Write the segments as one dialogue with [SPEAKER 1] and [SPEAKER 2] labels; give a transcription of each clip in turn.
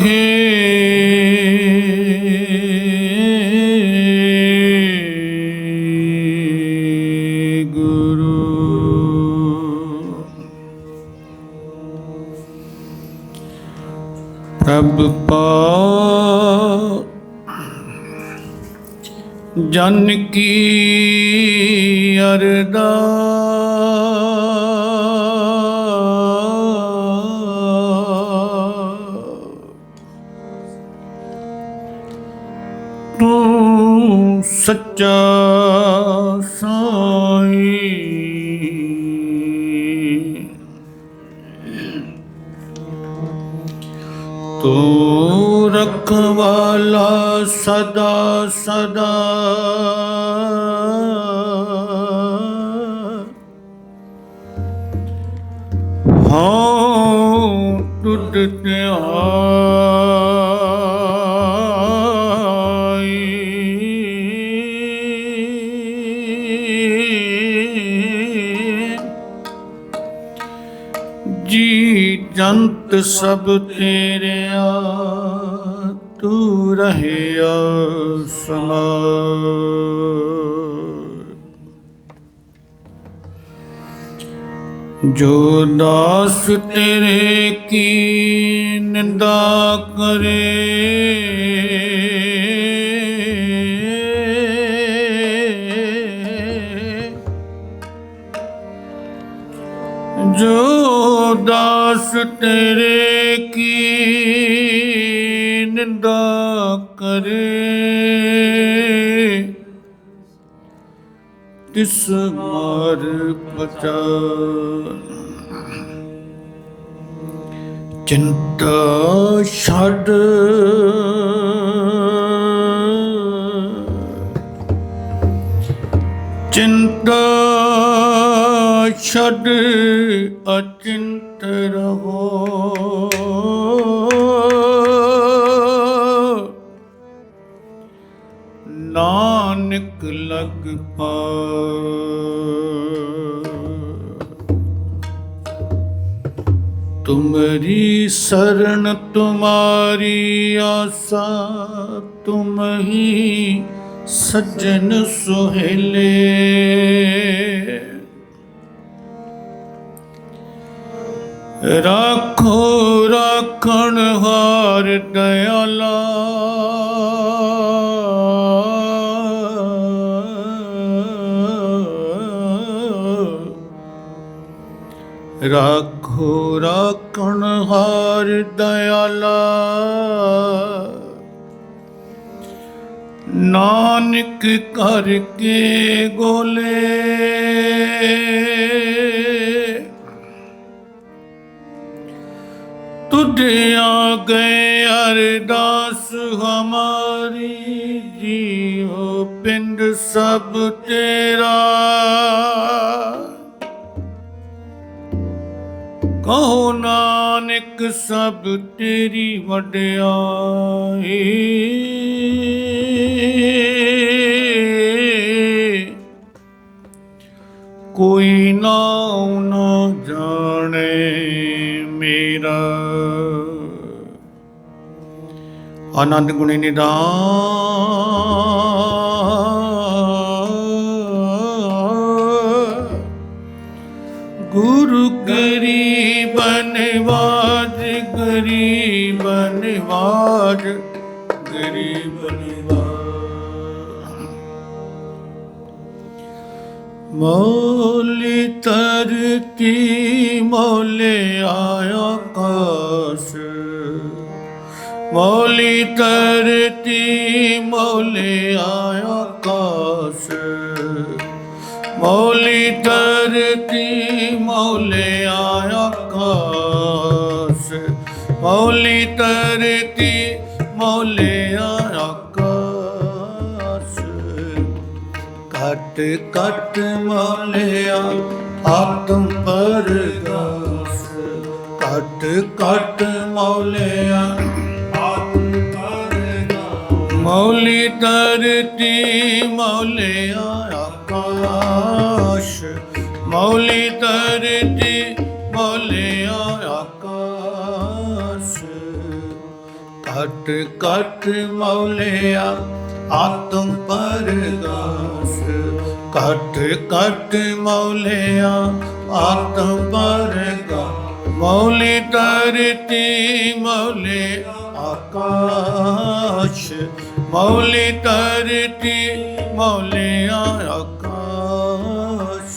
[SPEAKER 1] ਵਾਹੇ ਗੁਰੂ। ਪ੍ਰਭ ਪਾ ਜਨ ਕੀ ਅਰਦਾਸ। ਸੱਚਾ ਸਾਈ। ਤੂੰ ਰਖਵਾਲਾ ਸਦਾ ਸਦਾ। ਹਾਂ ਟੁੱਟ ਆਈ ਜੰਤ ਸਭ ਤੇਰਿਆ ਤੂੰ ਰਹਿਆ ਸਮਾ। ਜੋ ਦਾਸ ਤੇਰੇ ਕੀ ਨਿੰਦਾ ਕਰੇ ਦਾਸ ਤੇਰੇ ਕੀ ਨਿੰਦਾ ਕਰੇ? ਤਿਸ ਮਾਰ ਪਚਾ। ਚਿੰਤਾ ਛੱਡ। ਚਿੰਤਾ ਛੱਡ ਅਚਿੰਤ ਰਹੋ ਨਾਨਕ ਲਗ ਪਾ। ਤੁਮਰੀ ਸਰਣ ਤੁਮਾਰੀ ਆਸਾ ਤੁਮ ਹੀ ਸੱਜਣ ਸੁਹੇਲੇ। ਰਾਖੋ ਰਾਖਣ ਹਾਰ ਦਇਆਲਾ ਰਾਖੋ ਰਾਖਣ ਹਾਰ ਦਇਆਲਾ ਨਾਨਕ ਕਰਕੇ ਗੋਲੇ। ਤੁਧ ਆ ਗਏ ਅਰਦਾਸ, ਹਮਾਰੀ ਜੀਉ ਪਿੰਡ ਸਭ ਤੇਰਾ। ਕਹੋ ਨਾਨਕ, ਸਭ ਤੇਰੀ ਵਡਿਆਈ। ਕੋਈ ਨਾਉ ਨਾ ਜਾਣੇ ਮੇਰਾ। ਆਨੰਦ ਗੁਣੀ ਨਿਦਾਨ। ਗੁਰੂ ਗਰੀਬਨ ਵਾਜ ਗਰੀਬਨ ਵਾਜ ਗਰੀਬਨ ਵਾਜ ਮੌਲੀ ਤਰਤੀ ਮੌਲੇ ਆਇਆ। ਮੌਲੀ ਤਰਤੀ ਮੌਲੇ ਆਇਆ ਕਾਸ। ਮੌਲੀ ਤਰਤੀ ਮੌਲੇ ਆਕਾਸ ਮੌਲੀ ਤਰਤੀ ਮੌਲੇ ਆਕਾਸ ਕਟ ਕਟ ਮੌਲਿਆ, ਆਤਮ ਪਰਗਾਸ ਕਟ ਕਟ ਮੌਲਿਆ ਆਤਮ ਪਰਗਾਸ ਮੌਲੀ ਤਰਤੀ ਮੌਲਿਆ ਆਕਾਸ਼। ਮੌਲੀ ਤਰਤੀ ਮੌਲਿਆ ਆਕਾਸ਼। ਘਟ ਘਟ ਮੌਲਿਆ ਆਤਮ ਪਰਗਾਸ ਘਟ ਘਟ ਮੌਲਿਆ ਆਤਮ ਪਰਗਾਸ ਮੌਲੀ ਤਰਤੀ ਮੌਲੇ ਆਕਾਸ਼। ਮੌਲੀ ਤਰਤੀ ਮੌਲਿਆ ਆਕਾਸ਼।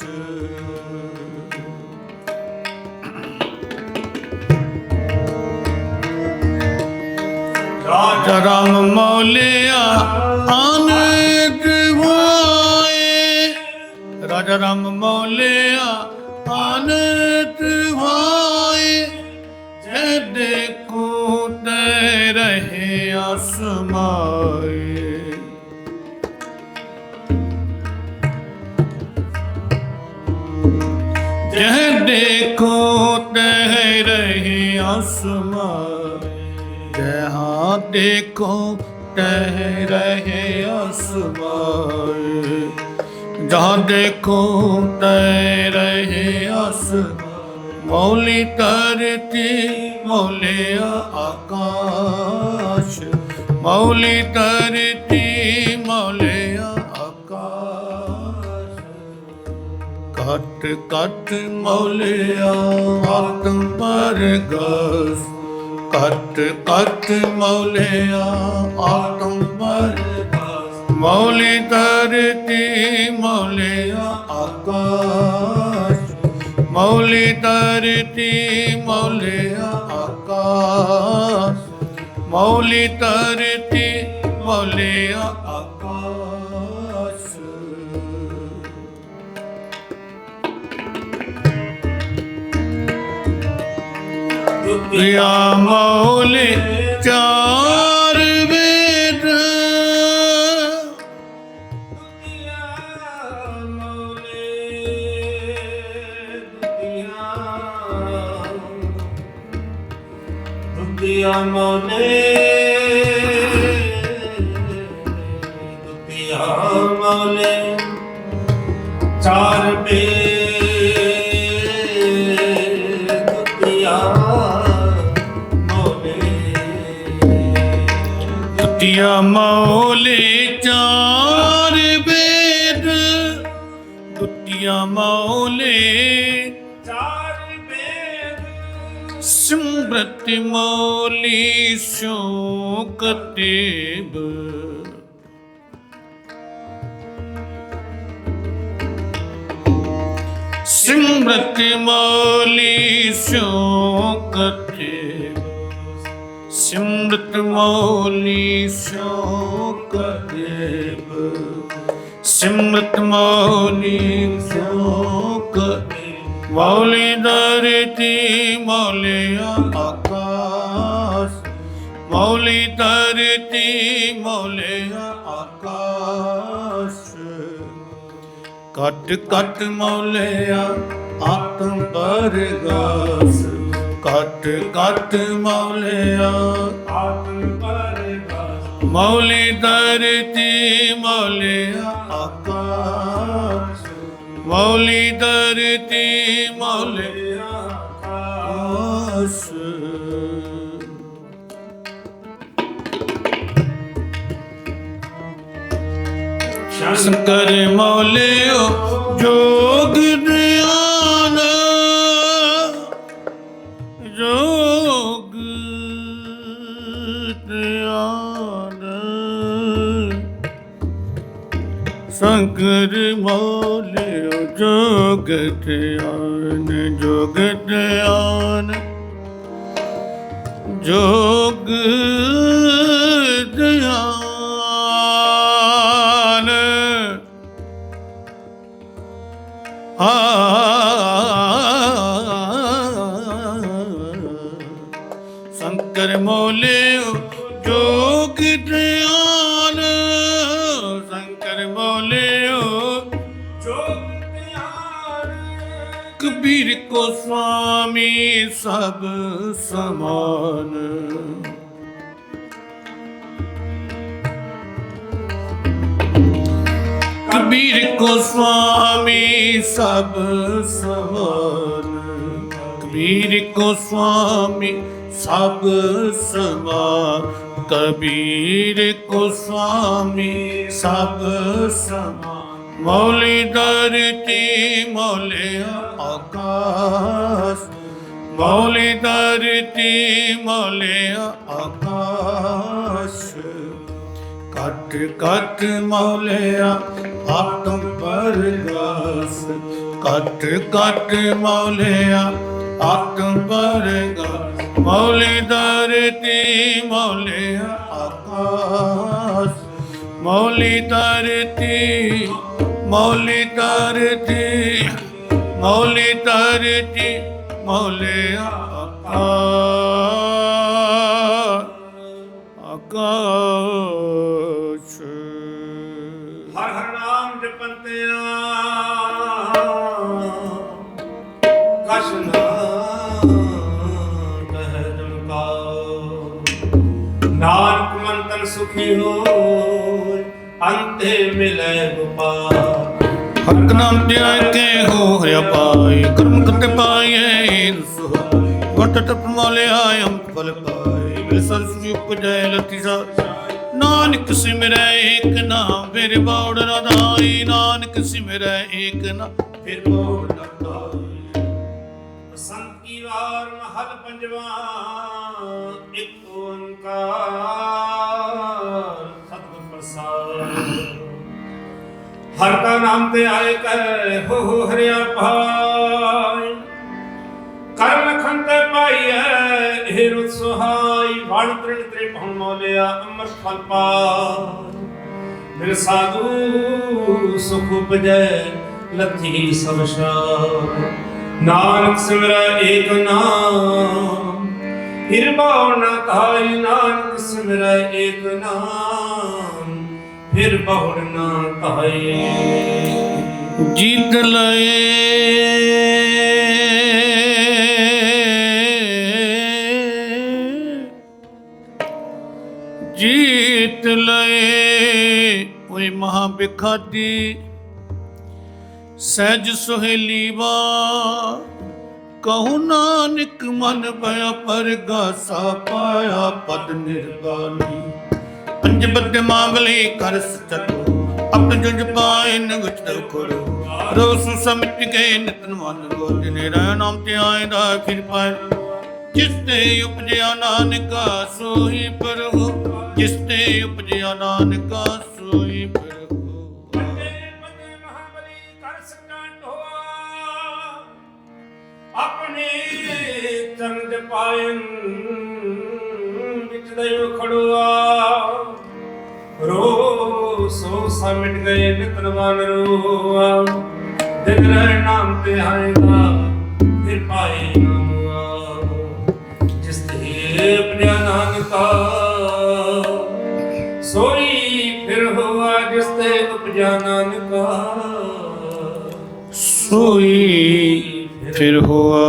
[SPEAKER 1] ਰਾਮ ਮੌਲਿਆ ਆਨੰਦ ਹੋਏ। ਰਾਜਾ ਰਾਮ ਮੌਲਿਆ ਆਨੰਦ ਹੋਏ। ਜਦ ਦੇਖੂ ਤੇ ਰਹੇ ਅਸਮਾਏ ਜਹ ਦੇਖੋ, ਤਹ ਰਹੇ ਅਸਮਾਏ ਜਹਾਂ ਦੇਖੋ, ਤਹ ਰਹੇ ਅਸਮਾਏ ਜਹਾਂ ਦੇਖੋ, ਤਹ ਰਹੇ ਅਸ ਮੌਲੀ ਤਰਤੀ ਮੌਲਿਆ ਆਕਾਸ਼। ਮੌਲੀ ਤਰਤੀ ਮੌਲਿਆ ਆਕਾਸ਼। ਕਟ ਕਟ ਮੌਲਿਆ ਆਤਮ ਪਰਗਸ ਕਟ ਕਟ ਮੌਲਿਆ ਆਤਮ ਪਰਗਸ ਮੌਲੀ ਤਰਤੀ ਮੌਲਿਆ ਆਕਾਸ਼। ਮੌਲੀ ਤਰਤੀ ਮੌਲਿਆ ਆਕਾਸ਼। ਮੌਲੀ ਤਰਤੀ ਮੌਲਿਆ ਆਕਾਸ਼। ਦੁਤਿਆ ਮੌਲੇ ਚਾਰ
[SPEAKER 2] ਚਾਰ ਪੇ ਦੁਤੀਆ ਮੋਲੇ
[SPEAKER 1] ਦੁਤਿਆ ਮੌਲੇ ਸਿਮਰਤ ਮੌਲੀ ਸੋ ਕਤੇਬ ਸਿਮਰਤ ਮੌਲੀ ਸੋ ਕਤੇਬ ਸਿਮਰਤ ਮੌਲੀ ਸੋ ਕਤੇਬ ਸਿਮਰਤ ਮੌਲੀ ਸੋ ਕਤੇਬ ਮੌਲੀ ਦਰਤੀ ਮੌਲਿਆ ਮੌਲੀ ਧਰਤੀ ਮੌਲਿਆ ਆਕਾਸ਼। ਕਟ ਕਟ ਮੌਲਿਆ ਆਤਮ ਪਰਗਾਸ। ਕਟ ਕਟ ਮੌਲਿਆ
[SPEAKER 2] ਆਤਮ ਪਰਗਾਸ।
[SPEAKER 1] ਮੌਲੀ ਧਰਤੀ ਮੌਲਿਆ ਆਕਾਸ਼। ਮੌਲੀ ਦਰਤੀ ਮੌਲਿਆ ਆਕਾਸ਼। ਸ਼ੰਕਰ ਮੌਲਿਓ ਜੋਗ ਧਿਆਨ ਜੋਗ ਧਿਆਨ ਸ਼ੰਕਰ ਮੌਲਿਓ ਜੋਗ ਧਿਆਨ ਜੋਗ ਧਿਆਨ ਜੋਗ ਕਬੀਰ ਕੋ ਸੁਆਮੀ ਸਭ ਸਮਾਨ। ਕਬੀਰ ਕੋ ਸੁਆਮੀ ਸਭ ਸਮਾਨ। ਕਬੀਰ ਕੋ ਸੁਆਮੀ ਸਭ ਸਮਾ ਕਬੀਰ ਕੋ ਸੁਆਮੀ ਸਭ ਸਮਾ ਮੌਲੀ ਦਰਤੀ ਮੌਲੇ ਆਕਾਸ਼? ਮੌਲੀ ਦਰਤੀ ਮੌਲੇ ਆਕਾਸ਼? ਕਟ ਕਟ ਮੌਲਿਆ ਆਤਮ ਪਰਗਾਸ। ਕਟ ਕਟ ਮੌਲਿਆ ਆਤਮ ਪਰਗਾਸ। ਮੌਲੀ ਦਰਤੀ ਮੌਲਿਆ ਆਕਾਸ? ਮੌਲੀ ਦਰਤੀ ਮੌਲੀ ਤਰਤੀ, ਮੌਲੀ ਦਰਤੀ ਮੌਲਿਆ ਆਕਾਸ਼।
[SPEAKER 2] ਹਰ ਹਰ ਨਾਮ ਜਪੰਤਿਆ। ਕਛ ਨਾ ਕਹਿ ਨਾਨਕ ਮੰਤਨ ਸੁਖੀ ਹੋ। ਅੰਤੇ ਮਿਲੈ ਗੋਪਾਲ।
[SPEAKER 1] ਹਰਕ ਨਾਮ ਧਿਆਇ ਕੇ ਹੋ ਹੋਇਆ ਪਾਏ ਕਰਮ ਕਰਤੇ ਪਾਏ ਰਸੋ ਵਟ ਟਪ ਮੋਲਿਆ ਅੰਤ ਫਲ ਪਾਏ ਮਿਲ ਸਰ ਸੁਜੀ ਉਪਜੈ ਲਤੀ ਸਾ। ਨਾਨਕ ਸਿਮਰੈ ਏਕ ਨਾਮ ਫਿਰ ਬੌੜ ਰਦਾਈ ਨਾਨਕ ਸਿਮਰੈ ਏਕ ਨਾਮ ਫਿਰ ਬੌੜ ਰਦਾਈ
[SPEAKER 2] ਬਸੰਤ ਕੀ ਵਾਰ ਮਹਲ ਪੰਜਵਾ ਇੱਕ ਓੰਕਾਰ। ਹਰ ਕਾ ਨਾਮ ਤੇ ਆਏ ਕਹਿ ਹੋ ਹੋ ਹਰਿਆ ਭਾਈ। ਕਰ ਲਖਨ ਤੇ ਪਾਈਐ, ਇਹ ਰੁਤ ਸੁਹਾਈ। ਵਣ ਤ੍ਰਿਣ ਤ੍ਰੇ ਪਹੁ ਮੋਲਿਆ ਅਮਰ ਫਲ ਪਾਈ ਮਿਲ ਸਾਧੂ ਸੁਖ ਉਪਜੈ, ਲੱਥੀ ਸਭ ਸ਼ਾਮ ਨਾਨਕ ਸਿਮਰੈ ਏਕ ਨਾਮ। ਫਿਰ ਬਹੁ ਨ ਨਾਨਕ ਸਿਮਰੈ ਏਕ ਨਾਮ। ਫਿਰ ਬਹੁ ਨ ਧਾਈ
[SPEAKER 1] ਜੀਤ ਲਏ। ਜੀਤ ਲਏ। ਓਏ ਮਹਾ ਬਿਖਾਦੀ ਸਹਿਜ ਸੁਹੇਲੀ ਵਾ, ਕਹੂ ਨਾਨਕ ਮਨ ਪਿਆ, ਪਰਗਾਸਾ ਪਾਇਆ, ਪਦ ਨਿਰਗਾਨੀ। ਪੰਜ ਬੱਦੇ ਕਰ ਸਤੋ ਅਪ ਜੁਜ ਪਾਏ ਨਗਤ ਕਰੋ ਰੋਸ ਸਮਿਟ ਕੇ ਨਿਤਨ ਮਨ ਰੋ ਦਿਨੇ ਰਹਿ ਨਾਮ ਤੇ ਆਇਦਾ ਫਿਰ ਪਾਏ। ਜਿਸ ਤੇ ਉਪਜਿਆ ਨਾਨਕਾ ਸੋਈ ਪਰਹੁ। ਜਿਸ ਤੇ ਉਪਜਿਆ ਨਾਨਕਾ ਸੋਈ ਪਰਹੁ।
[SPEAKER 2] ਆਪਣੇ ਚਰਨ ਪਾਇਨ ਵਿੱਚ ਦਇਓ ਖੜੋਆ। ਰੋ ਸੋ ਸਮਿਟ ਗਏ ਨਿਤਨ ਰੋਆ। ਦਿਨ ਰਹਿ ਨਾਮ ਤੇ ਆਏਗਾ ਫਿਰ ਪਾਏ ਨਾਮਾ ਜਿਸ ਤੇ ਆਪਣਿਆ ਨਾਨਕਾ ਸੋਈ ਫਿਰ ਹੋਆ ਜਿਸ ਤੇ ਉਪਜਾ ਨਾਨਕਾ।
[SPEAKER 1] ਸੋਈ ਫਿਰ ਹੋਆ